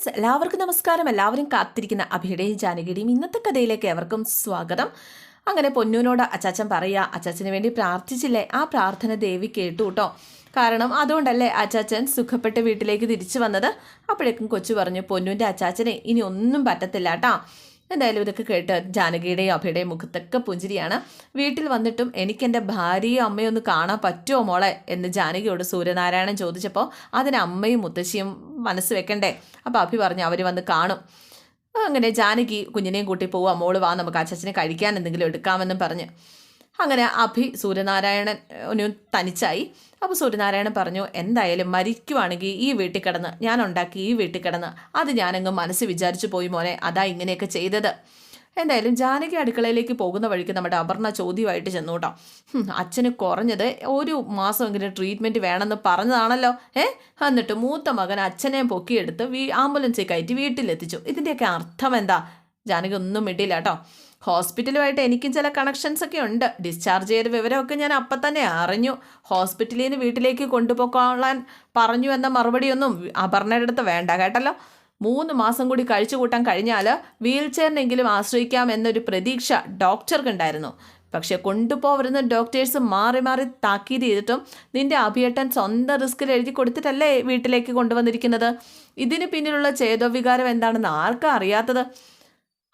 Friends എല്ലാവർക്കും നമസ്കാരം. എല്ലാവരും കാത്തിരിക്കുന്ന അഭിയുടെയും ജാനകിയുടെയും ഇന്നത്തെ കഥയിലേക്ക് എവർക്കും സ്വാഗതം. അങ്ങനെ പൊന്നൂനോട് അച്ചാച്ചൻ പറയുക അച്ചാച്ചന് വേണ്ടി പ്രാർത്ഥിച്ചില്ലേ? ആ പ്രാർത്ഥന ദേവി കേട്ടു കേട്ടോ കാരണം അതുകൊണ്ടല്ലേ അച്ചാച്ചൻ സുഖപ്പെട്ട വീട്ടിലേക്ക് തിരിച്ചു വന്നത്? അപ്പോഴേക്കും കൊച്ചു പറഞ്ഞു പൊന്നൂന്റെ അച്ചാച്ചനെ ഇനി ഒന്നും പറ്റത്തില്ല കേട്ടോ എന്തായാലും ഇതൊക്കെ കേട്ട് ജാനകിയുടെയും അഭയുടെയും മുഖത്തൊക്കെ പുഞ്ചിരിയാണ്. വീട്ടിൽ വന്നിട്ടും എനിക്ക് എന്റെ ഭാര്യയും അമ്മയും ഒന്ന് കാണാൻ പറ്റുമോ മോളെ? എന്ന് ജാനകിയോട് സൂര്യനാരായണൻ ചോദിച്ചപ്പോൾ അതിന് അമ്മയും മുത്തശ്ശിയും മനസ്സ് വെക്കണ്ടേ? അപ്പോൾ അഭി പറഞ്ഞു അവർ വന്ന് കാണും. അങ്ങനെ ജാനകി കുഞ്ഞിനെയും കൂട്ടി പോവുക മോൾ വാ നമുക്ക് അച്ഛനെ കഴിക്കാൻ എന്തെങ്കിലും എടുക്കാമെന്നും പറഞ്ഞ്. അങ്ങനെ അഭി സൂര്യനാരായണൻ തനിച്ചായി. അപ്പോൾ സൂര്യനാരായണൻ പറഞ്ഞു എന്തായാലും മരിക്കുവാണെങ്കിൽ ഈ വീട്ടിൽ കിടന്ന് ഞാൻ ഉണ്ടാക്കി ഈ വീട്ടിൽ കിടന്ന് അത് ഞാനങ്ങ് മനസ്സ് വിചാരിച്ചു പോയി മോനെ. അതാ ഇങ്ങനെയൊക്കെ ചെയ്തത്. എന്തായാലും ജാനകി അടുക്കളയിലേക്ക് പോകുന്ന വഴിക്ക് നമ്മുടെ അപർണ ചോദ്യമായിട്ട് ചെന്നു കേട്ടോ അച്ഛന് കുറഞ്ഞത് ഒരു മാസമെങ്കിലും ട്രീറ്റ്മെന്റ് വേണമെന്ന് പറഞ്ഞതാണല്ലോ. ഏ? എന്നിട്ട് മൂത്ത മകൻ അച്ഛനെ പൊക്കിയെടുത്ത് വീ ആംബുലൻസിൽ കയറ്റി വീട്ടിലെത്തിച്ചു. ഇതിന്റെയൊക്കെ അർത്ഥം എന്താ? ജാനകി ഒന്നും മിണ്ടിയില്ല കേട്ടോ. ഹോസ്പിറ്റലുമായിട്ട് എനിക്കും ചില കണക്ഷൻസ് ഒക്കെ ഉണ്ട്. ഡിസ്ചാർജ് ചെയ്ത വിവരമൊക്കെ ഞാൻ അപ്പം തന്നെ അറിഞ്ഞു. ഹോസ്പിറ്റലിൽ നിന്ന് വീട്ടിലേക്ക് കൊണ്ടുപോകാൻ പറഞ്ഞു എന്ന മറുപടിയൊന്നും അപർണയുടെ അടുത്ത് വേണ്ട കേട്ടല്ലോ. മൂന്ന് മാസം കൂടി കഴിച്ചു കൂട്ടാൻ കഴിഞ്ഞാൽ വീൽ ചെയറിനെങ്കിലും ആശ്രയിക്കാം എന്നൊരു പ്രതീക്ഷ ഡോക്ടർക്കുണ്ടായിരുന്നു. പക്ഷെ കൊണ്ടുപോകരുന്ന ഡോക്ടേഴ്സ് മാറി മാറി താക്കീത് ചെയ്തിട്ടും നിന്റെ അഭിയേട്ടൻ സ്വന്തം റിസ്ക്കിൽ എഴുതി കൊടുത്തിട്ടല്ലേ വീട്ടിലേക്ക് കൊണ്ടുവന്നിരിക്കുന്നത്? ഇതിന് പിന്നിലുള്ള ചേതോവികാരം എന്താണെന്ന് ആർക്കും അറിയാത്തത്?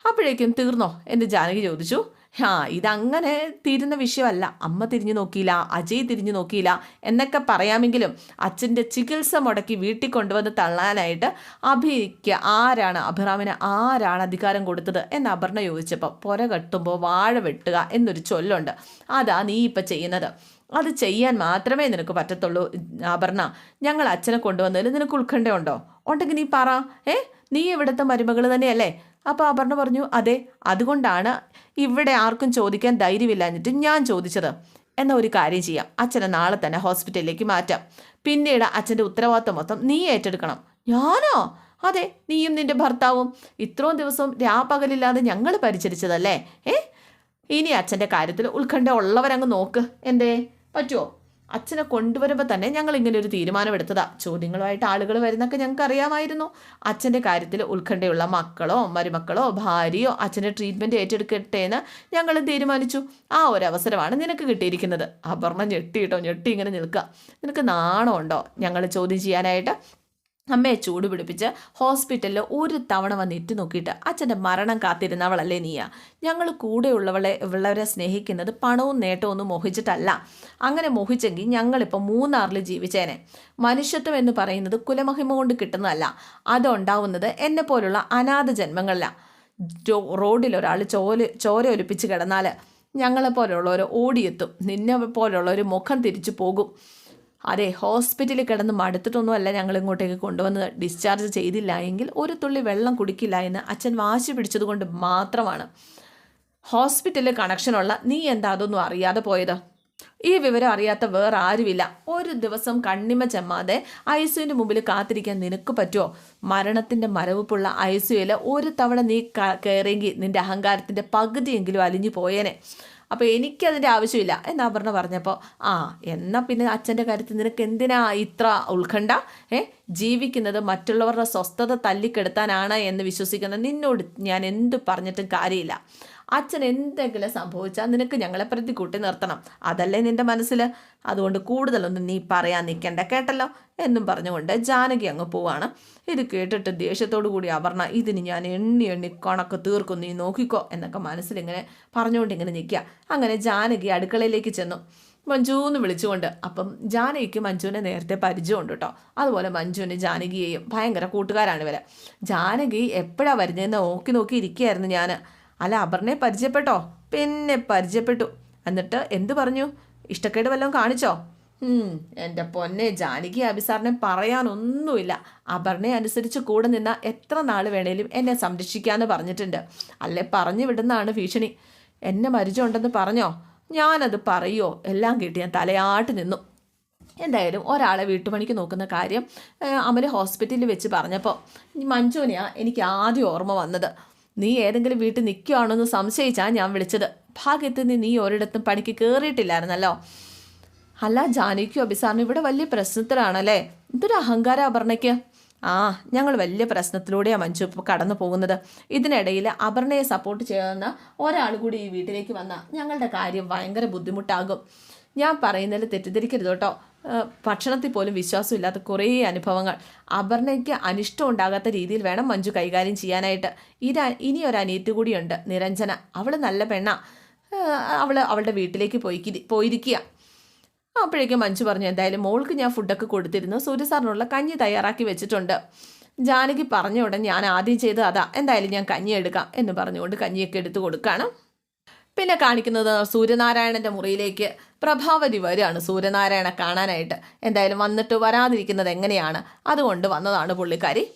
അപ്പോഴേക്കും തീർന്നോ? എന്ന് ജാനകി ചോദിച്ചു. ആ ഇതങ്ങനെ തീരുന്ന വിഷയമല്ല. അമ്മ തിരിഞ്ഞു നോക്കിയില്ല അജയ് തിരിഞ്ഞു നോക്കിയില്ല എന്നൊക്കെ പറയാമെങ്കിലും അച്ഛന്റെ ചികിത്സ മുടക്കി വീട്ടിൽ കൊണ്ടുവന്ന് തള്ളാനായിട്ട് അഭിക്ക് ആരാണ് അഭിറാമിന് ആരാണ് അധികാരം കൊടുത്തത് എന്ന് അപർണ ചോദിച്ചപ്പോൾ പുര കെട്ടുമ്പോൾ വാഴ വെട്ടുക എന്നൊരു ചൊല്ലുണ്ട്. അതാ നീ ഇപ്പം ചെയ്യുന്നത്. അത് ചെയ്യാൻ മാത്രമേ നിനക്ക് പറ്റത്തുള്ളൂ അപർണ. ഞങ്ങൾ അച്ഛനെ കൊണ്ടുവന്നതിൽ നിനക്ക് ഉത്കണ്ഠയുണ്ടോ? ഉണ്ടെങ്കിൽ നീ പറ. ഏ? നീ ഇവിടുത്തെ മരുമകൾ തന്നെയല്ലേ? അപ്പോൾ അപർണ പറഞ്ഞു അതെ അതുകൊണ്ടാണ് ഇവിടെ ആർക്കും ചോദിക്കാൻ ധൈര്യമില്ലാഞ്ഞിട്ട് ഞാൻ ചോദിച്ചത്. എന്ന ഒരു കാര്യം ചെയ്യാം. അച്ഛനെ നാളെ തന്നെ ഹോസ്പിറ്റലിലേക്ക് മാറ്റാം. പിന്നീട് അച്ഛന്റെ ഉത്തരവാദിത്വം മൊത്തം നീ ഏറ്റെടുക്കണം. ഞാനോ? അതെ നീയും നിന്റെ ഭർത്താവും. ഇത്രയും ദിവസം രാപ്പകലില്ലാതെ ഞങ്ങൾ പരിചരിച്ചതല്ലേ? ഏ? ഇനി അച്ഛന്റെ കാര്യത്തിൽ ഉത്കണ്ഠ ഉള്ളവരങ്ങ് നോക്ക്. എന്തേ? പറ്റുമോ അച്ഛനെ കൊണ്ടുവരുമ്പോൾ തന്നെ ഞങ്ങൾ ഇങ്ങനെ ഒരു തീരുമാനമെടുത്തതാ. ചോദ്യങ്ങളുമായിട്ട് ആളുകൾ വരുന്നൊക്കെ ഞങ്ങൾക്ക് അറിയാമായിരുന്നു അച്ഛന്റെ കാര്യത്തിൽ ഉത്കണ്ഠയുള്ള മക്കളോ മരുമക്കളോ ഭാര്യയോ അച്ഛന്റെ ട്രീറ്റ്മെന്റ് ഏറ്റെടുക്കട്ടെ എന്ന് ഞങ്ങൾ തീരുമാനിച്ചു. ആ ഒരു അവസരമാണ് നിനക്ക് കിട്ടിയിരിക്കുന്നത്. അപർണ ഞെട്ടി കേട്ടോ ഞെട്ടി ഇങ്ങനെ നിൽക്കുക. നിനക്ക് നാണമുണ്ടോ? ഞങ്ങൾ ചോദ്യം ചെയ്യാനായിട്ട് അമ്മയെ ചൂട് പിടിപ്പിച്ച് ഹോസ്പിറ്റലിൽ ഒരു തവണ വന്ന് ഇറ്റു നോക്കിയിട്ട് അച്ഛന്റെ മരണം കാത്തിരുന്നവളല്ലേ നീയ. ഞങ്ങൾ കൂടെയുള്ളവളെ ഉള്ളവരെ സ്നേഹിക്കുന്നത് പണവും നേട്ടവും ഒന്നും മോഹിച്ചിട്ടല്ല. അങ്ങനെ മോഹിച്ചെങ്കിൽ ഞങ്ങളിപ്പോൾ മൂന്നാറിൽ ജീവിച്ചേനെ. മനുഷ്യത്വം എന്ന് പറയുന്നത് കുലമഹിമ കൊണ്ട് കിട്ടുന്നതല്ല. അതുണ്ടാവുന്നത് എന്നെ പോലുള്ള അനാഥ ജന്മങ്ങളിലാണ് റോഡിൽ ഒരാൾ ചോല ചോര ഒലിപ്പിച്ച് കിടന്നാൽ ഞങ്ങളെപ്പോലുള്ളവർ ഓടിയെത്തും. നിന്നെ പോലുള്ളവർ മുഖം തിരിച്ചു പോകും. അതെ ഹോസ്പിറ്റലിൽ കിടന്ന് മടുത്തിട്ടൊന്നുമല്ല ഞങ്ങൾ ഇങ്ങോട്ടേക്ക് കൊണ്ടുവന്ന് ഡിസ്ചാർജ് ചെയ്തില്ല എങ്കിൽ ഒരു തുള്ളി വെള്ളം കുടിക്കില്ല എന്ന് അച്ഛൻ വാശി പിടിച്ചതുകൊണ്ട് മാത്രമാണ്. ഹോസ്പിറ്റലിൽ കണക്ഷനുള്ള നീ എന്താ അതൊന്നും അറിയാതെ പോയത്? ഈ വിവരം അറിയാത്ത വേറെ ആരുമില്ല. ഒരു ദിവസം കണ്ണിമ ചെമ്മാതെ ഐസുവിന്റെ മുമ്പിൽ കാത്തിരിക്കാൻ നിനക്ക് പറ്റുമോ മരണത്തിന്റെ മരവിപ്പുള്ള ഐസുവിൽ ഒരു തവണ നീ കയറിയെങ്കിൽ നിന്റെ അഹങ്കാരത്തിന്റെ പകുതിയെങ്കിലും അലിഞ്ഞു പോയേനെ. അപ്പോൾ എനിക്കതിന്റെ ആവശ്യമില്ല. എന്ന് അപർണ പറഞ്ഞപ്പോൾ ആ എന്നാൽ പിന്നെ അച്ഛന്റെ കാര്യത്തിൽ നിനക്ക് എന്തിനാ ഇത്ര ഉത്കണ്ഠ? ഏ ജീവിക്കുന്നത് മറ്റുള്ളവരുടെ സ്വസ്ഥത തല്ലിക്കെടുത്താനാണ് എന്ന് വിശ്വസിക്കുന്ന നിന്നോട് ഞാൻ എന്ത് പറഞ്ഞിട്ടും കാര്യമില്ല. അച്ഛൻ എന്തെങ്കിലും സംഭവിച്ചാൽ നിനക്ക് ഞങ്ങളെ പ്രതി കൂട്ടി നിർത്തണം. അതല്ലേ നിന്റെ മനസ്സിൽ അതുകൊണ്ട് കൂടുതലൊന്നും നീ പറയാൻ നിൽക്കണ്ട കേട്ടല്ലോ? എന്നും പറഞ്ഞുകൊണ്ട് ജാനകി അങ്ങ് പോവാണ്. ഇത് കേട്ടിട്ട് ദേഷ്യത്തോടു കൂടി അവർണ ഇതിന് ഞാൻ എണ്ണി എണ്ണി കണക്ക് തീർക്കും നീ നോക്കിക്കോ എന്നൊക്കെ മനസ്സിലിങ്ങനെ പറഞ്ഞുകൊണ്ട് ഇങ്ങനെ നിൽക്കുക അങ്ങനെ ജാനകി അടുക്കളയിലേക്ക് ചെന്നു. മഞ്ജു എന്ന് വിളിച്ചുകൊണ്ട് അപ്പം ജാനകിക്ക് മഞ്ജുവിനെ നേരത്തെ പരിചയമുണ്ട് കേട്ടോ അതുപോലെ മഞ്ജുവിന് ജാനകിയെയും ഭയങ്കര കൂട്ടുകാരാണ് ഇവരെ. ജാനകി എപ്പോഴാണ് വരുന്നതെന്ന് നോക്കി നോക്കി ഇരിക്കുകയായിരുന്നു ഞാൻ അല്ല അപർണയെ പരിചയപ്പെട്ടോ? പിന്നെ പരിചയപ്പെട്ടു. എന്നിട്ട് എന്തു പറഞ്ഞു? ഇഷ്ടക്കേട് വല്ലതും കാണിച്ചോ? എന്റെ പൊന്നെ ജാനകി അഭിസാറിനെ പറയാനൊന്നുമില്ല. അപർണയെ അനുസരിച്ച് കൂടെ നിന്ന എത്ര നാൾ വേണേലും എന്നെ സംരക്ഷിക്കാമെന്ന് പറഞ്ഞിട്ടുണ്ട്. അല്ലെ പറഞ്ഞു വിടുന്നതാണ് ഭീഷണി. എന്നെ മരിച്ചുണ്ടെന്ന് പറഞ്ഞോ? ഞാനത് പറയോ? എല്ലാം കിട്ടി ഞാൻ തലയാട്ട് നിന്നു. എന്തായാലും ഒരാളെ വീട്ടുപണിക്ക് നോക്കുന്ന കാര്യം അമൽ ഹോസ്പിറ്റലിൽ വെച്ച് പറഞ്ഞപ്പോൾ മഞ്ജുവിനെയാണ് എനിക്ക് ആദ്യം ഓർമ്മ വന്നത്. നീ ഏതെങ്കിലും വീട്ടിൽ നിൽക്കുകയാണെന്ന് സംശയിച്ചാണ് ഞാൻ വിളിച്ചത്. ഭാഗ്യത്തിന് നീ ഒരിടത്തും പണിക്ക് കയറിയിട്ടില്ലായിരുന്നല്ലോ അല്ല ജാനിക്കും അഭിസാറിനും ഇവിടെ വലിയ പ്രശ്നത്തിലാണല്ലേ? ഇതൊരു അഹങ്കാര അപർണയ്ക്ക്. ആ ഞങ്ങൾ വലിയ പ്രശ്നത്തിലൂടെയാണ് മഞ്ജു ഇപ്പോൾ കടന്നു പോകുന്നത്. ഇതിനിടയിൽ അപർണയെ സപ്പോർട്ട് ചെയ്യുന്ന ഒരാൾ കൂടി ഈ വീട്ടിലേക്ക് വന്നാൽ ഞങ്ങളുടെ കാര്യം ഭയങ്കര ബുദ്ധിമുട്ടാകും. ഞാൻ പറയുന്നതിൽ തെറ്റിദ്ധരിക്കരുത് കേട്ടോ. ഭക്ഷണത്തിൽ പോലും വിശ്വാസമില്ലാത്ത കുറേ അനുഭവങ്ങൾ. അപർണയ്ക്ക് അനിഷ്ടം ഉണ്ടാകാത്ത രീതിയിൽ വേണം മഞ്ജു കൈകാര്യം ചെയ്യാനായിട്ട്. ഇര ഇനി ഒരു അനിയത്തി കൂടിയുണ്ട് നിരഞ്ജന. അവൾ നല്ല പെണ്ണ. അവൾ അവളുടെ വീട്ടിലേക്ക് പോയി പോയിരിക്കുക. അപ്പോഴേക്കും മഞ്ജു പറഞ്ഞു എന്തായാലും മോൾക്ക് ഞാൻ ഫുഡൊക്കെ കൊടുത്തിരുന്നു. സൂര്യ സാറിനുള്ള കഞ്ഞി തയ്യാറാക്കി വെച്ചിട്ടുണ്ട്. ജാനകി പറഞ്ഞ ഉടൻ ഞാൻ ആദ്യം ചെയ്ത് അതാ. എന്തായാലും ഞാൻ കഞ്ഞി എടുക്കാം എന്ന് പറഞ്ഞുകൊണ്ട് കഞ്ഞിയൊക്കെ എടുത്തു കൊടുക്കുകയാണ് പിന്നെ കാണിക്കുന്നത് സൂര്യനാരായണന്റെ മുറിയിലേക്ക് പ്രഭാവതി വരികയാണ്. സൂര്യനാരായണ കാണാനായിട്ട് എന്തായാലും വന്നിട്ട് വരാതിരിക്കുന്നത് എങ്ങനെയാണ്? അതുകൊണ്ട് വന്നതാണ് പുള്ളിക്കാരി.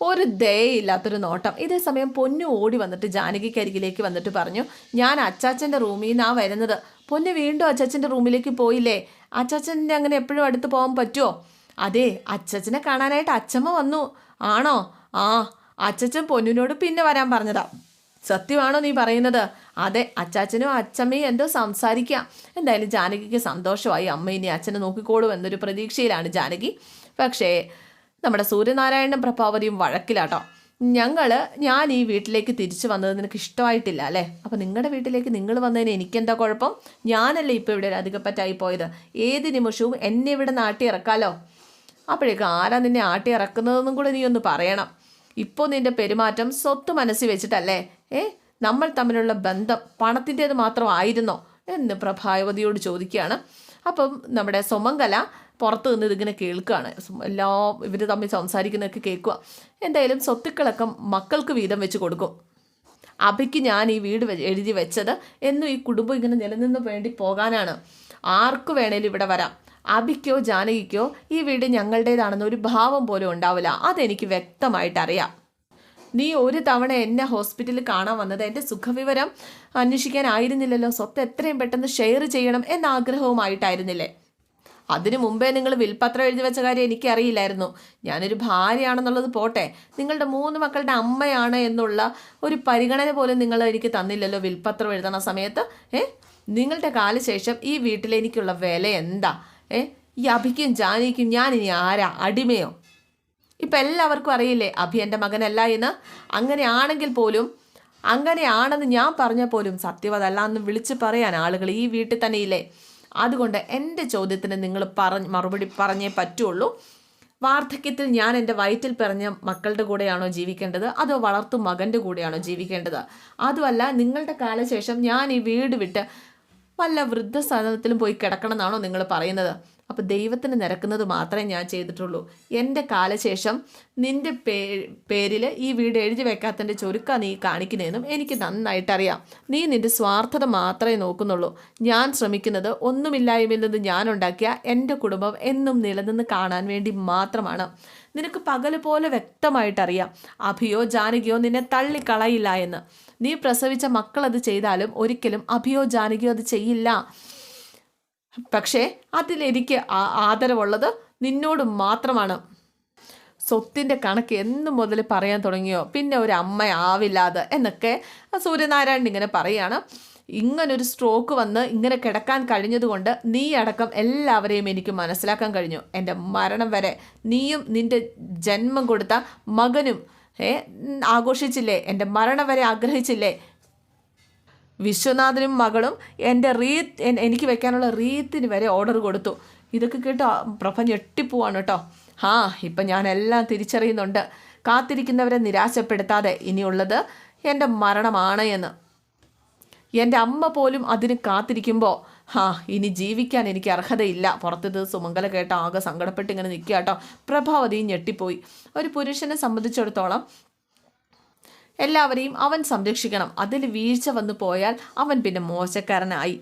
ഒരു ദയയില്ലാത്തൊരു നോട്ടം. ഇതേ സമയം പൊന്നു ഓടി വന്നിട്ട് ജാനകിക്കരികിലേക്ക് വന്നിട്ട് പറഞ്ഞു ഞാൻ അച്ചാച്ചന്റെ റൂമിൽ നിന്നാണ് വരുന്നത്. പൊന്നു വീണ്ടും അച്ചാച്ചന്റെ റൂമിലേക്ക് പോയില്ലേ? അച്ചാച്ചന്റെ അങ്ങനെ എപ്പോഴും അടുത്ത് പോകാൻ പറ്റുമോ അതെ അച്ചച്ചനെ കാണാനായിട്ട് അച്ചമ്മ വന്നു. ആണോ? ആ അച്ചച്ചൻ പൊന്നിനോട് പിന്നെ വരാൻ പറഞ്ഞതാ. സത്യമാണോ നീ പറയുന്നത്? അതെ അച്ചാച്ചനും അച്ചമ്മയും എന്തോ സംസാരിക്കാം. എന്തായാലും ജാനകിക്ക് സന്തോഷമായി അമ്മ ഇനി അച്ഛനെ നോക്കിക്കോളൂ എന്നൊരു പ്രതീക്ഷയിലാണ് ജാനകി. പക്ഷേ നമ്മുടെ സൂര്യനാരായണനും പ്രഭാവതിയും വഴക്കിലാട്ടോ. ഞങ്ങൾ ഞാൻ ഈ വീട്ടിലേക്ക് തിരിച്ചു വന്നത് നിനക്ക് ഇഷ്ടമായിട്ടില്ല അല്ലേ? അപ്പോൾ നിങ്ങളുടെ വീട്ടിലേക്ക് നിങ്ങൾ വന്നതിന് എനിക്കെന്താ കുഴപ്പം? ഞാനല്ലേ ഇപ്പോൾ ഇവിടെ അധികപ്പറ്റായി പോയത്? ഏത് നിമിഷവും എന്നെ ഇവിടെ നാട്ടി ഇറക്കാലോ? അപ്പോഴേക്കും ആരാ നിന്നെ ആട്ടി ഇറക്കുന്നതെന്നും കൂടെ നീ ഒന്ന് പറയണം. ഇപ്പോൾ നിന്റെ പെരുമാറ്റം സ്വത്ത് മനസ്സിൽ വെച്ചിട്ടല്ലേ? ഏ നമ്മൾ തമ്മിലുള്ള ബന്ധം പണത്തിന്റേത് മാത്രമായിരുന്നോ? എന്ന് പ്രഭാവതിയോട് ചോദിക്കുകയാണ്. അപ്പം നമ്മുടെ സുമംഗല പുറത്ത് നിന്ന് ഇതിങ്ങനെ കേൾക്കുകയാണ്. എല്ലാ ഇവർ തമ്മിൽ സംസാരിക്കുന്നതൊക്കെ കേൾക്കുക. എന്തായാലും സ്വത്തുക്കളൊക്കെ മക്കൾക്ക് വീതം വെച്ച് കൊടുക്കും. അഭിക്ക് ഞാൻ ഈ വീട് എഴുതി വെച്ചത് എന്നും ഈ കുടുംബം ഇങ്ങനെ നിലനിന്ന് വേണ്ടി പോകാനാണ്. ആർക്ക് വേണേലും ഇവിടെ വരാം. അബിക്കോ ജാനകിക്കോ ഈ വീട് ഞങ്ങളുടേതാണെന്ന് ഒരു ഭാവം പോലും ഉണ്ടാവില്ല. അതെനിക്ക് വ്യക്തമായിട്ട് അറിയാം നീ ഒരു തവണ എന്നെ ഹോസ്പിറ്റലിൽ കാണാൻ വന്നത് എന്റെ സുഖവിവരം അന്വേഷിക്കാനായിരുന്നില്ലല്ലോ. സ്വത്ത് എത്രയും പെട്ടെന്ന് ഷെയർ ചെയ്യണം എന്ന ആഗ്രഹവുമായിട്ടായിരുന്നില്ലേ അതിനു മുമ്പേ നിങ്ങൾ വിൽപത്രം എഴുതി വെച്ച കാര്യം എനിക്കറിയില്ലായിരുന്നു. ഞാനൊരു ഭാര്യയാണെന്നുള്ളത് പോട്ടെ. നിങ്ങളുടെ മൂന്ന് മക്കളുടെ അമ്മയാണ് എന്നുള്ള ഒരു പരിഗണന പോലും നിങ്ങൾ എനിക്ക് തന്നില്ലല്ലോ വിൽപത്രം എഴുതണ സമയത്ത്. ഏ? നിങ്ങളുടെ കാലശേഷം ഈ വീട്ടിലെനിക്കുള്ള വില എന്താ? ഏ? ഈ അഭിക്കും ജാനിക്കും ഞാൻ ഇനി ആരാ? അടിമയോ? ഇപ്പം എല്ലാവർക്കും അറിയില്ലേ അഭി എന്റെ മകനല്ല എന്ന്? അങ്ങനെയാണെങ്കിൽ പോലും അങ്ങനെയാണെന്ന് ഞാൻ പറഞ്ഞ പോലും സത്യമതല്ല എന്ന് വിളിച്ച് പറയാൻ ആളുകൾ ഈ വീട്ടിൽ തന്നെ ഇല്ലേ? അതുകൊണ്ട് എന്റെ ചോദ്യത്തിന് നിങ്ങൾ പറഞ്ഞ് മറുപടി പറഞ്ഞേ പറ്റുള്ളൂ. വാർദ്ധക്യത്തിൽ ഞാൻ എന്റെ വയറ്റിൽ പിറഞ്ഞ മക്കളുടെ കൂടെയാണോ ജീവിക്കേണ്ടത്? അതോ വളർത്തു മകന്റെ കൂടെയാണോ ജീവിക്കേണ്ടത്? അതുമല്ല നിങ്ങളുടെ കാലശേഷം ഞാൻ ഈ വീട് വിട്ട് വല്ല വൃദ്ധസദനത്തിലും പോയി കിടക്കണം എന്നാണോ നിങ്ങൾ പറയുന്നത്? അപ്പോൾ ദൈവത്തിന് നിരക്കുന്നത് മാത്രമേ ഞാൻ ചെയ്തിട്ടുള്ളൂ. എന്റെ കാലശേഷം നിന്റെ പേ പേരിൽ ഈ വീട് എഴുതി വെക്കാത്തതിന്റെ ചുരുക്ക നീ കാണിക്കുന്നതെന്നും എനിക്ക് നന്നായിട്ടറിയാം. നീ നിന്റെ സ്വാർത്ഥത മാത്രമേ നോക്കുന്നുള്ളൂ. ഞാൻ ശ്രമിക്കുന്നത് ഒന്നുമില്ലായ്മയിൽ ഞാൻ ഉണ്ടാക്കിയ എന്റെ കുടുംബം എന്നും നിലനിന്ന് കാണാൻ വേണ്ടി മാത്രമാണ്. നിനക്ക് പകൽ പോലെ വ്യക്തമായിട്ടറിയാം. അഭിയോ ജാനകിയോ നിന്നെ തള്ളിക്കളയില്ല എന്ന്. നീ പ്രസവിച്ച മക്കളത് ചെയ്താലും ഒരിക്കലും അഭിയോ ജാനകിയോ അത് ചെയ്യില്ല. പക്ഷേ അതിലെനിക്ക് ആദരവുള്ളത് നിന്നോട് മാത്രമാണ്. സ്വത്തിന്റെ കണക്ക് എന്ന് മുതൽ പറയാൻ തുടങ്ങിയോ? പിന്നെ ഒരു അമ്മയാവില്ലാതെ എന്നൊക്കെ സൂര്യനാരായണൻ ഇങ്ങനെ പറയാണ്. ഇങ്ങനൊരു സ്ട്രോക്ക് വന്ന് ഇങ്ങനെ കിടക്കാൻ കഴിഞ്ഞതുകൊണ്ട് നീ അടക്കം എല്ലാവരെയും എനിക്ക് മനസ്സിലാക്കാൻ കഴിഞ്ഞു. എന്റെ മരണം വരെ നീയും നിന്റെ ജന്മം കൊടുത്ത മകനും ഏ ആഘോഷിച്ചില്ലേ? എന്റെ മരണം വരെ ആഗ്രഹിച്ചില്ലേ? വിശ്വനാഥനും മകളും എന്റെ റീത്ത് എനിക്ക് വെക്കാനുള്ള റീത്തിന് വരെ ഓർഡർ കൊടുത്തു. ഇതൊക്കെ കേട്ടോ പ്രഭ ഞെട്ടിപ്പോവാണ് കേട്ടോ. ആ ഇപ്പം ഞാൻ എല്ലാം തിരിച്ചറിയുന്നുണ്ട്. കാത്തിരിക്കുന്നവരെ നിരാശപ്പെടുത്താതെ ഇനിയുള്ളത് എന്റെ മരണമാണ് എന്ന്. എന്റെ അമ്മ പോലും അതിന് കാത്തിരിക്കുമ്പോൾ ഹാ ഇനി ജീവിക്കാൻ എനിക്ക് അർഹതയില്ല. പുറത്തത് സുമംഗല കേട്ട ആകെ സങ്കടപ്പെട്ട് ഇങ്ങനെ നിൽക്കുക കേട്ടോ. പ്രഭാവതിയും ഞെട്ടിപ്പോയി. ഒരു പുരുഷനെ സംബന്ധിച്ചിടത്തോളം എല്ലാവരെയും അവൻ സംരക്ഷിക്കണം. അതിൽ വീഴ്ച വന്നു പോയാൽ അവൻ പിന്നെ മോശക്കാരനായി.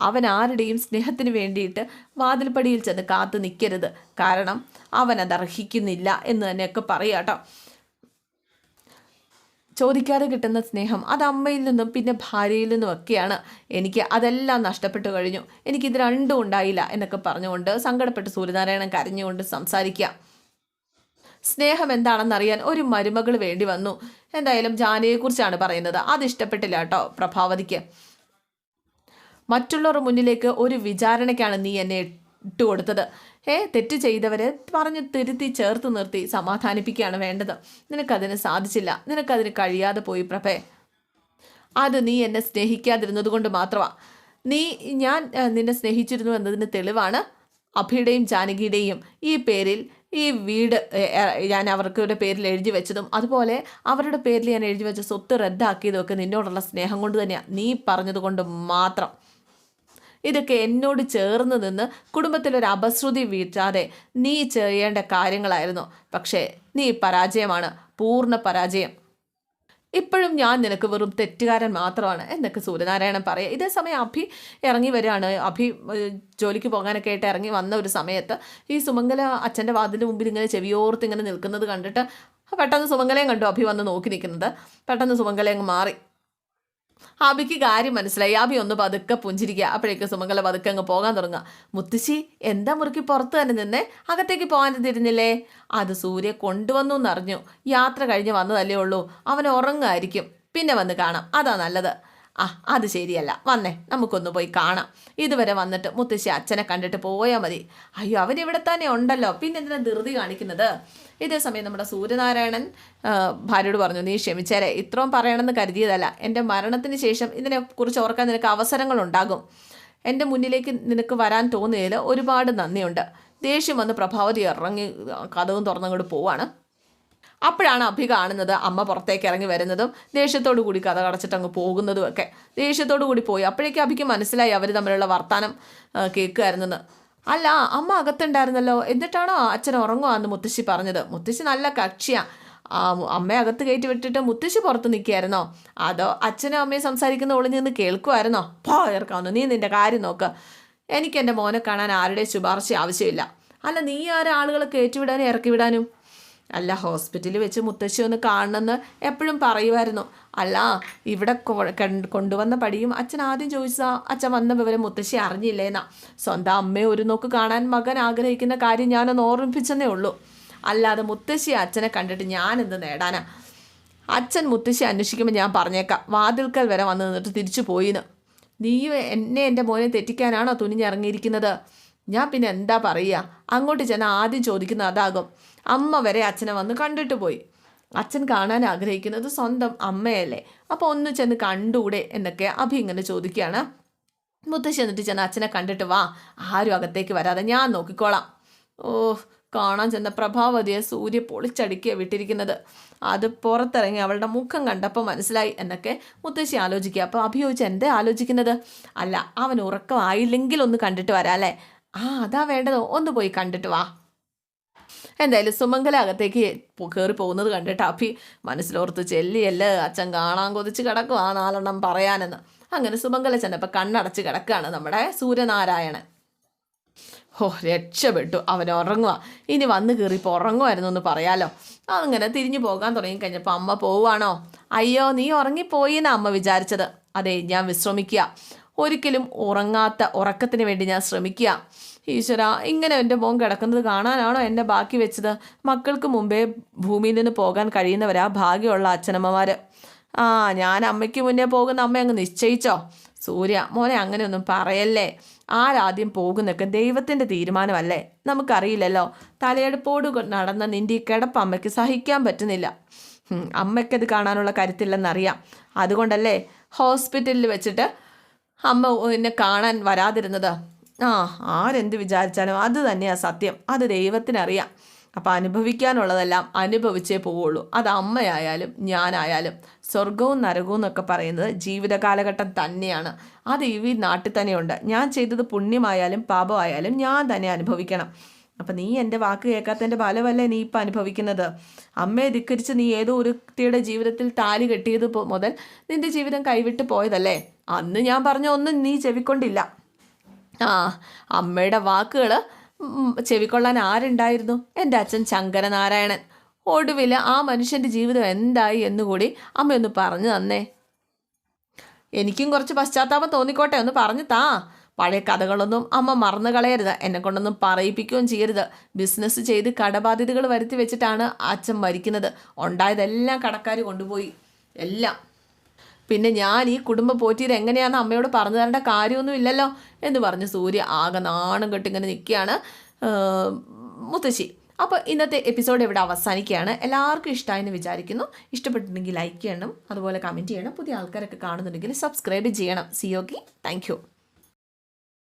അവൻ ആരുടെയും സ്നേഹത്തിന് വേണ്ടിയിട്ട് വാതിൽപ്പടിയിൽ ചെന്ന് കാത്തു നിൽക്കരുത്. കാരണം അവൻ അത് അർഹിക്കുന്നില്ല എന്ന് തന്നെയൊക്കെ പറയാട്ടോ ചോദിക്കാതെ കിട്ടുന്ന സ്നേഹം അത് അമ്മയിൽ നിന്നും പിന്നെ ഭാര്യയിൽ നിന്നും ഒക്കെയാണ്. എനിക്ക് അതെല്ലാം നഷ്ടപ്പെട്ടു കഴിഞ്ഞു. എനിക്കിത് രണ്ടും ഉണ്ടായില്ല എന്നൊക്കെ പറഞ്ഞുകൊണ്ട് സങ്കടപ്പെട്ട് സൂര്യനാരായണൻ കരഞ്ഞുകൊണ്ട് സംസാരിക്കുക സ്നേഹം എന്താണെന്നറിയാൻ ഒരു മരുമകൾ വേണ്ടി വന്നു. എന്തായാലും ജാനയെക്കുറിച്ചാണ് പറയുന്നത്. അത് ഇഷ്ടപ്പെട്ടില്ല കേട്ടോ പ്രഭാവതിക്ക്. മറ്റുള്ളവർ മുന്നിലേക്ക് ഒരു വിചാരണയ്ക്കാണ് നീ എന്നെ ഇട്ടുകൊടുത്തത് ഏ തെറ്റ് ചെയ്തവരെ പറഞ്ഞ് തിരുത്തി ചേർത്ത് നിർത്തി സമാധാനിപ്പിക്കുകയാണ് വേണ്ടത്. നിനക്കതിന് സാധിച്ചില്ല. നിനക്കതിന് കഴിയാതെ പോയി പ്രഭേ. അത് നീ എന്നെ സ്നേഹിക്കാതിരുന്നത് കൊണ്ട് മാത്രമാണ് നീ ഞാൻ നിന്നെ സ്നേഹിച്ചിരുന്നു എന്നതിന് തെളിവാണ് അഭിയുടെയും ജാനകിയുടെയും ഈ പേരിൽ ഈ വീട് ഞാൻ അവർക്കുടെ പേരിൽ എഴുതി വെച്ചതും അതുപോലെ അവരുടെ പേരിൽ ഞാൻ എഴുതി വെച്ച സ്വത്ത് റദ്ദാക്കിയതും ഒക്കെ നിന്നോടുള്ള സ്നേഹം കൊണ്ട് തന്നെയാണ് നീ പറഞ്ഞത് കൊണ്ട് മാത്രം. ഇതൊക്കെ എന്നോട് ചേർന്ന് നിന്ന് കുടുംബത്തിലൊരു അപശ്രുതി വീഴ്ത്താതെ നീ ചെയ്യേണ്ട കാര്യങ്ങളായിരുന്നു. പക്ഷേ നീ പരാജയമാണ്. പൂർണ പരാജയം. ഇപ്പോഴും ഞാൻ നിനക്ക് വെറും തെറ്റുകാരൻ മാത്രമാണ് എന്നൊക്കെ സൂര്യനാരായണൻ പറയുക. ഇതേ സമയം അഭി ഇറങ്ങി വരികയാണ്. അഭി ജോലിക്ക് പോകാനൊക്കെ ആയിട്ട് ഇറങ്ങി വന്ന ഒരു സമയത്ത് ഈ സുമംഗല അച്ഛന്റെ വാതിന്റെ മുമ്പിൽ ഇങ്ങനെ ചെവിയോർത്ത് ഇങ്ങനെ നിൽക്കുന്നത് കണ്ടിട്ട് പെട്ടെന്ന് സുമംഗലയും കണ്ടു അഭി വന്ന് നോക്കി നിൽക്കുന്നത്. പെട്ടെന്ന് സുമംഗലയങ്ങ് മാറി. അബിക്ക് കാര്യം മനസ്സിലായി. അബി ഒന്ന് പതുക്കെ പുഞ്ചിരിക്കുക. അപ്പോഴേക്ക് സുമംഗല പതുക്കെ അങ്ങ് പോകാൻ തുടങ്ങുക. മുത്തശ്ശി എന്താ മുറുക്കി പുറത്ത് തന്നെ നിന്നെ അകത്തേക്ക് പോകാൻ തിരിഞ്ഞില്ലേ അത് സൂര്യ കൊണ്ടുവന്നു എന്നറിഞ്ഞു. യാത്ര കഴിഞ്ഞ് വന്നതല്ലേ ഉള്ളൂ. അവൻ ഉറങ്ങായിരിക്കും പിന്നെ വന്ന് കാണാം. അതാ നല്ലത്. ആ അത് ശരിയല്ല. വന്നേ നമുക്കൊന്ന് പോയി കാണാം. ഇതുവരെ വന്നിട്ട് മുത്തശ്ശി അച്ഛനെ കണ്ടിട്ട് പോയാൽ മതി. അയ്യോ അവരിവിടെ തന്നെ ഉണ്ടല്ലോ. പിന്നെ എന്തിനാ ധൃതി കാണിക്കുന്നത്? ഇതേ സമയം നമ്മുടെ സൂര്യനാരായണൻ ഭാര്യയോട് പറഞ്ഞു നീ ക്ഷമിച്ചാലേ ഇത്രയും പറയണമെന്ന് കരുതിയതല്ല. എന്റെ മരണത്തിന് ശേഷം ഇതിനെക്കുറിച്ച് ഓർക്കാൻ നിനക്ക് അവസരങ്ങളുണ്ടാകും. എന്റെ മുന്നിലേക്ക് നിനക്ക് വരാൻ തോന്നിയതിൽ ഒരുപാട് നന്ദിയുണ്ട്. ദേഷ്യം വന്ന് പ്രഭാവതി ഇറങ്ങി കഥവും തുറന്നങ്ങോട്ട് പോവാണ്. അപ്പോഴാണ് അഭി കാണുന്നത്. അമ്മ പുറത്തേക്ക് ഇറങ്ങി വരുന്നതും ദേഷ്യത്തോടു കൂടി കഥ കടച്ചിട്ട് അങ്ങ് പോകുന്നതും ഒക്കെ ദേഷ്യത്തോടു കൂടി പോയി. അപ്പോഴേക്കും അഭിക്ക് മനസ്സിലായി അവർ തമ്മിലുള്ള വർത്താനം കേൾക്കുമായിരുന്നെന്ന് അല്ല അമ്മ അകത്തുണ്ടായിരുന്നല്ലോ. എന്നിട്ടാണോ അച്ഛൻ ഉറങ്ങുവാന്ന് മുത്തശ്ശി പറഞ്ഞത്. മുത്തശ്ശി നല്ല കക്ഷിയാണ് അമ്മയെ അകത്ത് കയറ്റി വിട്ടിട്ട് മുത്തശ്ശി പുറത്ത് നിൽക്കുകയായിരുന്നോ അതോ അച്ഛനും അമ്മയും സംസാരിക്കുന്ന ഒളിഞ്ഞു നിന്ന് കേൾക്കുമായിരുന്നോ പോ ഇറക്കാവുന്നു നീ നിന്റെ കാര്യം നോക്ക്. എനിക്ക് എന്റെ മോനെ കാണാൻ ആരുടെ ശുപാർശ ആവശ്യമില്ല. അല്ല നീ ആരാളുകളെ കയറ്റിവിടാനും ഇറക്കി വിടാനും? അല്ല ഹോസ്പിറ്റലിൽ വെച്ച് മുത്തശ്ശി ഒന്ന് കാണണമെന്ന് എപ്പോഴും പറയുമായിരുന്നു. അല്ല ഇവിടെ കൊണ്ടുവന്ന പടിയും അച്ഛൻ ആദ്യം ചോദിച്ചാൽ അച്ഛൻ വന്ന വിവരം മുത്തശ്ശി അറിഞ്ഞില്ലേന്നാ. സ്വന്തം അമ്മയെ ഒരു നോക്ക് കാണാൻ മകൻ ആഗ്രഹിക്കുന്ന കാര്യം ഞാനൊന്ന് ഓർമ്മിപ്പിച്ചെന്നേ ഉള്ളൂ. അല്ലാതെ മുത്തശ്ശി അച്ഛനെ കണ്ടിട്ട് ഞാൻ എന്ത് നേടാനാ? അച്ഛൻ മുത്തശ്ശി അന്വേഷിക്കുമ്പോൾ ഞാൻ പറഞ്ഞേക്കാം വാതിൽക്കൽ വരെ വന്ന് നിന്നിട്ട് തിരിച്ചു പോയിന്ന്. നീ എന്നെ എന്റെ മോനെ തെറ്റിക്കാനാണോ തുനിഞ്ഞിറങ്ങിയിരിക്കുന്നത്? ഞാൻ പിന്നെ എന്താ പറയുക? അങ്ങോട്ട് ചെന്ന ആദ്യം ചോദിക്കുന്ന അതാകും. അമ്മ വരെ അച്ഛനെ വന്ന് കണ്ടിട്ട് പോയി. അച്ഛൻ കാണാൻ ആഗ്രഹിക്കുന്നത് സ്വന്തം അമ്മയല്ലേ. അപ്പോൾ ഒന്ന് ചെന്ന് കണ്ടൂടെ എന്നൊക്കെ അഭി ഇങ്ങനെ ചോദിക്കുകയാണ്. മുത്തശ്ശി എന്നിട്ട് ചെന്ന് അച്ഛനെ കണ്ടിട്ട് വാ ആരും അകത്തേക്ക് വരാതെ ഞാൻ നോക്കിക്കോളാം. ഓ കാണാൻ ചെന്ന പ്രഭാവതിയെ സൂര്യ പൊളിച്ചടുക്കിയ വിട്ടിരിക്കുന്നത്. അത് പുറത്തിറങ്ങി അവളുടെ മുഖം കണ്ടപ്പോൾ മനസ്സിലായി എന്നൊക്കെ മുത്തശ്ശി ആലോചിക്കുക. അപ്പോൾ അഭിയോഗിച്ച് എന്താ ആലോചിക്കുന്നത്? അല്ല അവൻ ഉറക്കമായില്ലെങ്കിൽ ഒന്ന് കണ്ടിട്ട് വരാല്ലേ ആ അതാ വേണ്ടത്. ഒന്ന് പോയി കണ്ടിട്ട് വാ. എന്തായാലും സുമംഗല അകത്തേക്ക് കയറി പോകുന്നത് കണ്ടിട്ട് അഭി മനസ്സിലോർത്ത് ചെല്ലിയല്ലേ അച്ഛൻ കാണാൻ കൊതിച്ച് കിടക്കും ആ നാലെണ്ണം പറയാനെന്ന്. അങ്ങനെ സുമംഗല ചെന്നപ്പോൾ കണ്ണടച്ച് കിടക്കുകയാണ് നമ്മുടെ സൂര്യനാരായണൻ. ഓ രക്ഷപ്പെട്ടു. അവൻ ഉറങ്ങുക ഇനി വന്ന് കയറിപ്പോൾ ഉറങ്ങുമായിരുന്നു എന്ന് പറയാലോ. അങ്ങനെ തിരിഞ്ഞു പോകാൻ തുടങ്ങി കഴിഞ്ഞപ്പോൾ അമ്മ പോവാണോ അയ്യോ നീ ഉറങ്ങിപ്പോയി എന്നാ അമ്മ വിചാരിച്ചത്. അതെ ഞാൻ വിശ്രമിക്കുക. ഒരിക്കലും ഉറങ്ങാത്ത ഉറക്കത്തിന് വേണ്ടി ഞാൻ ശ്രമിക്കുക. ഈശ്വര ഇങ്ങനെ എന്റെ മോൻ കിടക്കുന്നത് കാണാനാണോ എന്നെ ബാക്കി വെച്ചത്? മക്കൾക്ക് മുമ്പേ ഭൂമിയിൽ നിന്ന് പോകാൻ കഴിയുന്നവരാ ഭാഗ്യമുള്ള അച്ഛനമ്മമാർ ആ ഞാൻ അമ്മയ്ക്ക് മുന്നേ പോകുന്ന അമ്മ അങ്ങ് നിശ്ചയിച്ചോ? സൂര്യ മോനെ അങ്ങനെയൊന്നും പറയല്ലേ. ആരാദ്യം പോകുന്നൊക്കെ ദൈവത്തിന്റെ തീരുമാനമല്ലേ? നമുക്കറിയില്ലല്ലോ. തലയെടുപ്പോട് നടന്ന നിന്റെ ഈ കിടപ്പ് അമ്മയ്ക്ക് സഹിക്കാൻ പറ്റുന്നില്ല. അമ്മയ്ക്കത് കാണാനുള്ള കരുത്തില്ലെന്നറിയാം. അതുകൊണ്ടല്ലേ ഹോസ്പിറ്റലിൽ വെച്ചിട്ട് അമ്മ എന്നെ കാണാൻ വരാതിരുന്നത്. ആ ആരെന്ത് വിചാരിച്ചാലും അത് തന്നെയാണ് സത്യം. അത് ദൈവത്തിനറിയാം. അപ്പം അനുഭവിക്കാനുള്ളതെല്ലാം അനുഭവിച്ചേ പോവുള്ളൂ. അത് അമ്മയായാലും ഞാനായാലും സ്വർഗവും നരകവും എന്നൊക്കെ പറയുന്നത് ജീവിത കാലഘട്ടം തന്നെയാണ്. അത് ഈ നാട്ടിൽ തന്നെയുണ്ട്. ഞാൻ ചെയ്തത് പുണ്യമായാലും പാപമായാലും ഞാൻ തന്നെ അനുഭവിക്കണം. അപ്പം നീ എന്റെ വാക്ക് കേൾക്കാത്തതിന്റെ ഫലമല്ലേ നീ ഇപ്പം അനുഭവിക്കുന്നത്? അമ്മയെ ധിക്കരിച്ച് നീ ഏതോ ഒരു വ്യക്തിയുടെ ജീവിതത്തിൽ താലി കെട്ടിയത് മുതൽ നിന്റെ ജീവിതം കൈവിട്ട് പോയതല്ലേ? അന്ന് ഞാൻ പറഞ്ഞ ഒന്നും നീ ചെവിക്കൊണ്ടില്ല. ആ അമ്മയുടെ വാക്കുകൾ ചെവിക്കൊള്ളാൻ ആരുണ്ടായിരുന്നു? എന്റെ അച്ഛൻ ശങ്കരനാരായണൻ. ഒടുവിൽ ആ മനുഷ്യന്റെ ജീവിതം എന്തായി എന്നുകൂടി അമ്മയൊന്ന് പറഞ്ഞു തന്നേ. എനിക്കും കുറച്ച് പശ്ചാത്താപം തോന്നിക്കോട്ടെ ഒന്ന് പറഞ്ഞു താ. പഴയ കഥകളൊന്നും അമ്മ മറന്നു കളയരുത്. എന്നെ കൊണ്ടൊന്നും പറയിപ്പിക്കുകയും ചെയ്യരുത്. ബിസിനസ് ചെയ്ത് കടബാധ്യതകൾ വരുത്തി വെച്ചിട്ടാണ് അച്ഛൻ മരിക്കുന്നത്. ഉണ്ടായതെല്ലാം കടക്കാർ കൊണ്ടുപോയി. എല്ലാം. പിന്നെ ഞാൻ ഈ കുടുംബം പോറ്റിയത് എങ്ങനെയാണെന്ന് അമ്മയോട് പറഞ്ഞു തരേണ്ട കാര്യമൊന്നും ഇല്ലല്ലോ എന്ന് പറഞ്ഞ് സൂര്യ ആകെ നാണം കെട്ടിങ്ങനെ നിൽക്കുകയാണ് മുത്തശ്ശി. അപ്പോൾ ഇന്നത്തെ എപ്പിസോഡ് ഇവിടെ അവസാനിക്കുകയാണ്. എല്ലാവർക്കും ഇഷ്ടമായെന്ന് വിചാരിക്കുന്നു. ഇഷ്ടപ്പെട്ടിട്ടുണ്ടെങ്കിൽ ലൈക്ക് ചെയ്യണം അതുപോലെ കമന്റ് ചെയ്യണം. പുതിയ ആൾക്കാരൊക്കെ കാണുന്നുണ്ടെങ്കിൽ സബ്സ്ക്രൈബ് ചെയ്യണം. C okay thank